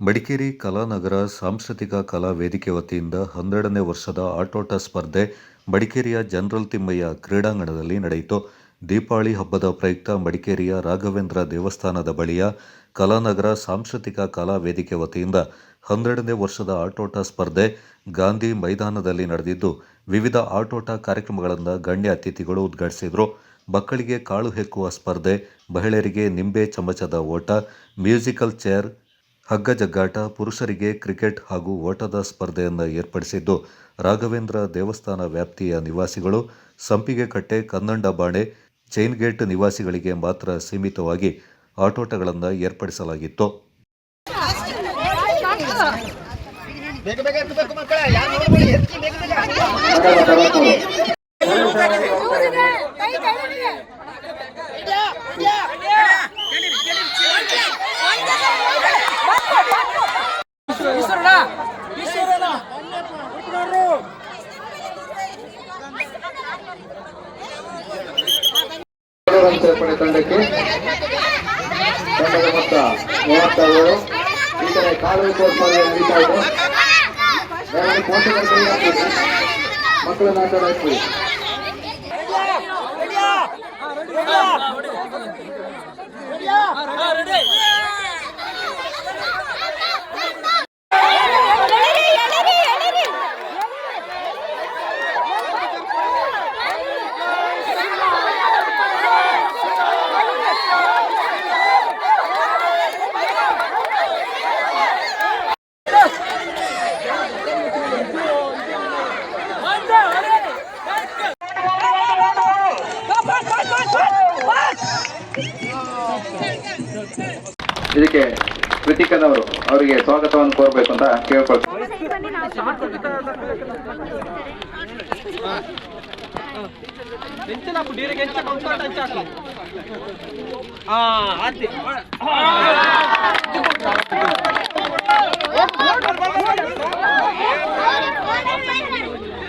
ಮಡಿಕೇರಿ ಕಲಾನಗರ ಸಾಂಸ್ಕೃತಿಕ ಕಲಾ ವೇದಿಕೆ ವತಿಯಿಂದ ಹನ್ನೆರಡನೇ ವರ್ಷದ ಆಟೋಟ ಸ್ಪರ್ಧೆ ಮಡಿಕೇರಿಯ ಜನರಲ್ ತಿಮ್ಮಯ್ಯ ಕ್ರೀಡಾಂಗಣದಲ್ಲಿ ನಡೆಯಿತು. ದೀಪಾವಳಿ ಹಬ್ಬದ ಪ್ರಯುಕ್ತ ಮಡಿಕೇರಿಯ ರಾಘವೇಂದ್ರ ದೇವಸ್ಥಾನದ ಬಳಿಯ ಕಲಾನಗರ ಸಾಂಸ್ಕೃತಿಕ ಕಲಾ ವೇದಿಕೆ ವತಿಯಿಂದ ಹನ್ನೆರಡನೇ ವರ್ಷದ ಆಟೋಟ ಸ್ಪರ್ಧೆ ಗಾಂಧಿ ಮೈದಾನದಲ್ಲಿ ನಡೆದಿದ್ದು, ವಿವಿಧ ಆಟೋಟ ಕಾರ್ಯಕ್ರಮಗಳನ್ನು ಗಣ್ಯ ಅತಿಥಿಗಳು ಉದ್ಘಾಟಿಸಿದರು. ಮಕ್ಕಳಿಗೆ ಕಾಳು ಹೆಕ್ಕುವ ಸ್ಪರ್ಧೆ, ಮಹಿಳೆಯರಿಗೆ ನಿಂಬೆ ಚಮಚದ ಓಟ, ಮ್ಯೂಸಿಕಲ್ ಚೇರ್ ಹಗ್ಗ ಜಗ್ಗಾಟ ಪುರುಷರಿಗೆ ಕ್ರಿಕೆಟ್ ಹಾಗೂ ಓಟದ ಸ್ಪರ್ಧೆಯನ್ನು ಏರ್ಪಡಿಸಿದ್ದು, ರಾಘವೇಂದ್ರ ದೇವಸ್ಥಾನ ವ್ಯಾಪ್ತಿಯ ನಿವಾಸಿಗಳು ಸಂಪಿಗೆಕಟ್ಟೆ ಕನ್ನಂಡ ಬಾಣೆ ಚೈನ್ ಗೇಟ್ ನಿವಾಸಿಗಳಿಗೆ ಮಾತ್ರ ಸೀಮಿತವಾಗಿ ಆಟೋಟಗಳನ್ನು ಏರ್ಪಡಿಸಲಾಗಿತ್ತು. ಮೂವತ್ತಾರು ಈ ಕಡೆ ಕಾಲು ಸ್ಪರ್ಧೆ ನಡೀತಾ ಇದೆ ದಯಮಾಡಿ ಪೋಷಕರ ಇದಕ್ಕೆ ಕೃತಿಕನವರು ಅವರಿಗೆ ಸ್ವಾಗತವನ್ನು ಕೋರಬೇಕು ಅಂತ ಆತಿ